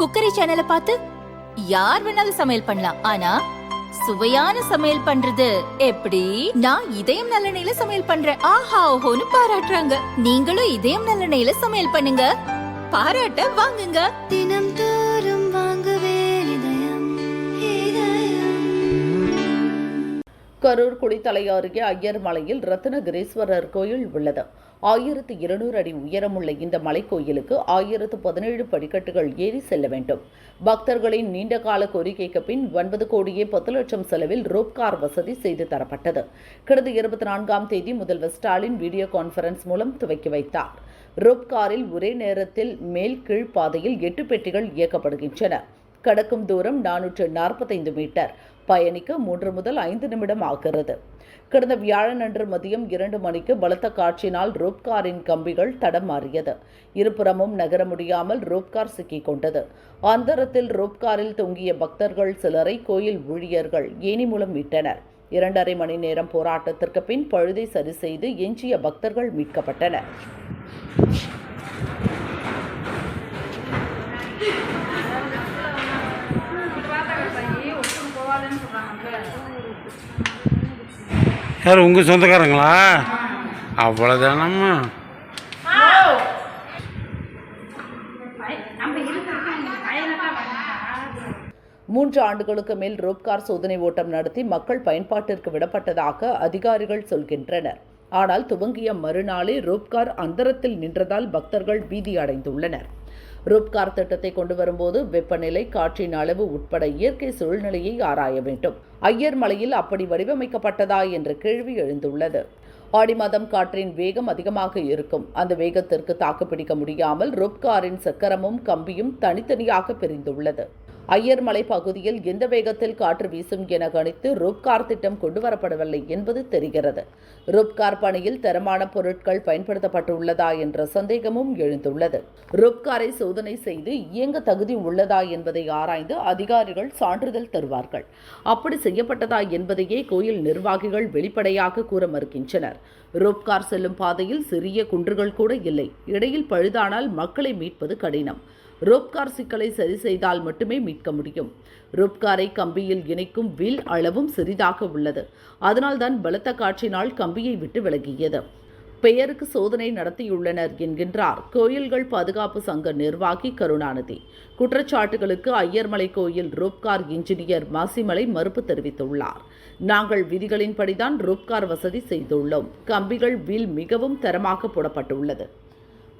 Cookery சேனலை பார்த்து யார் வேணாலும் சமையல் பண்ணலாம். ஆனா சுவையான சமையல் பண்றது எப்படி? நான் இதயம் நல்லெண்ணெயில சமையல் பண்றேன். ஆஹா ஓஹோன்னு பாராட்டுறாங்க. நீங்களும் இதயம் நல்லெண்ணெயில சமையல் பண்ணுங்க. பாராட்ட வாங்குங்க. தினம் தோறும் வாங்குவே இதயம் இதயம். கரூர் குளித்தலை அருகே ஐயர் மலையில் ரத்னகிரீஸ்வரர் கோயில் உள்ளது. ஆயிரத்து இருநூறு அடி உயரமுள்ள இந்த மலைக்கோயிலுக்கு ஆயிரத்து பதினேழு படிக்கட்டுகள் ஏறி செல்ல வேண்டும். பக்தர்களின் நீண்டகால கோரிக்கைக்கு பின் ஒன்பது கோடியே பத்து லட்சம் செலவில் ரோப்கார் வசதி செய்து தரப்பட்டது. கடந்த இருபத்தி நான்காம் தேதி முதல்வர் ஸ்டாலின் வீடியோ கான்பரன்ஸ் மூலம் துவக்கி வைத்தார். ரோப்காரில் ஒரே நேரத்தில் மேல் கீழ் பாதையில் எட்டு பெட்டிகள் இயக்கப்படுகின்றன. கடக்கும் தூரம் நானூற்று நாற்பத்தைந்து மீட்டர். பயணிக்க மூன்று முதல் ஐந்து நிமிடம் ஆகிறது. கடந்த வியாழனன்று மதியம் இரண்டு மணிக்கு பலத்த காற்றினால் ரோப்காரின் கம்பிகள் தடம் மாறியது. இருபுறமும் நகர முடியாமல் ரோப்கார் சிக்கிக் கொண்டது. அந்தரத்தில் ரோப்காரில் தொங்கிய பக்தர்கள் சிலரை கோயில் ஊழியர்கள் ஏனி மூலம் மீட்டனர். இரண்டரை மணி நேரம் போராட்டத்திற்கு பின் பழுதை சரி செய்து எஞ்சிய பக்தர்கள் மீட்கப்பட்டனர். யார் உங்கள் சொந்தக்காரங்களா? அவ்வளோதானம்மா மூன்று ஆண்டுகளுக்கு மேல் ரோப்கார் சோதனை ஓட்டம் நடத்தி மக்கள் பயன்பாட்டிற்கு விடப்பட்டதாக அதிகாரிகள் சொல்கின்றனர். ஆனால் துவங்கிய மறுநாளே ரோப்கார் அந்தரத்தில் நின்றதால் பக்தர்கள் பீதி அடைந்துள்ளனர். ரூப்கார் திட்டத்தை கொண்டு வரும்போது வெப்பநிலை காற்றின் அளவு உட்பட இயற்கை சூழ்நிலையை ஆராய வேண்டும். ஐயர் மலையில் அப்படி வடிவமைக்கப்பட்டதா என்ற கேள்வி எழுந்துள்ளது. ஆடி மாதம் காற்றின் வேகம் அதிகமாக இருக்கும். அந்த வேகத்திற்கு தாக்குப்பிடிக்க முடியாமல் ரூப்காரின் சக்கரமும் கம்பியும் தனித்தனியாக பிரிந்துள்ளது. ஐயர்மலை பகுதியில் எந்த வேகத்தில் காற்று வீசும் என கணித்து ருப்கார் திட்டம் கொண்டு வரப்படவில்லை என்பது தெரிகிறது. ருப்கார் பணியில் தரமான பொருட்கள் பயன்படுத்தப்பட்டுள்ளதா என்ற சந்தேகமும் எழுந்துள்ளது. ரூப்காரை சோதனை செய்து இயங்க தகுதி உள்ளதா என்பதை ஆராய்ந்து அதிகாரிகள் சான்றிதழ் தருவார்கள். அப்படி செய்யப்பட்டதா என்பதையே கோயில் நிர்வாகிகள் வெளிப்படையாக கூற மறுக்கின்றனர். ரோப்கார் செல்லும் பாதையில் சிறிய குன்றுகள் கூட இல்லை. இடையில் பழுதானால் மக்களை மீட்பது கடினம். ரோப்கார் சிக்கலை சரி செய்தால் மட்டுமே மீட்க முடியும். ரோப்காரை கம்பியில் இணைக்கும் வில் அளவும் சிறிதாக உள்ளது. அதனால்தான் பலத்த காற்றினால் கம்பியை விட்டு விலகியது. பெயருக்கு சோதனை நடத்தியுள்ளனர் என்கின்றார். கோயில்கள் பாதுகாப்பு சங்க நிர்வாகி கருணாநிதி. குற்றச்சாட்டுகளுக்கு ஐயர்மலை கோயில் ரோப்கார் இன்ஜினியர் மாசிமலை மறுப்பு தெரிவித்துள்ளார். நாங்கள் விதிகளின்படிதான் ரூப்கார் வசதி செய்துள்ளோம். கம்பிகள் வில் மிகவும் தரமாக போடப்பட்டுள்ளது.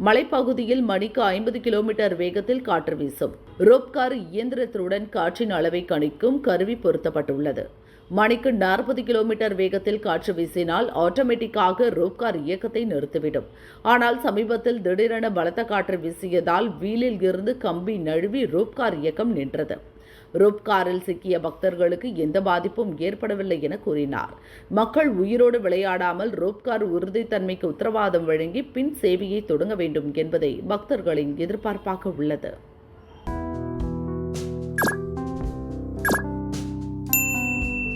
மலைப்பகுதியில் மணிக்கு ஐம்பது கிலோமீட்டர் வேகத்தில் காற்று வீசும். ரோப்கார் இயந்திரத்துடன் காற்றின் அளவை கணிக்கும் கருவி பொருத்தப்பட்டுள்ளது. மணிக்கு நாற்பது கிலோமீட்டர் வேகத்தில் காற்று வீசினால் ஆட்டோமேட்டிக்காக ரோப்கார் இயக்கத்தை நிறுத்திவிடும். ஆனால் சமீபத்தில் திடீரென பலத்த காற்று வீசியதால் வீலில் இருந்து கம்பி நழுவி ரோப்கார் இயக்கம் நின்றது. ரோப்காரில் சிக்கிய பக்தர்களுக்கு எந்த பாதிப்பும் ஏற்படவில்லை என கூறினார். மக்கள் உயிரோடு விளையாடாமல் ரோப்கார் உறுதித்தன்மைக்கு உத்தரவாதம் வழங்கி பின் சேவையை தொடங்க வேண்டும் என்பதை பக்தர்களின் எதிர்பார்ப்பாக உள்ளது.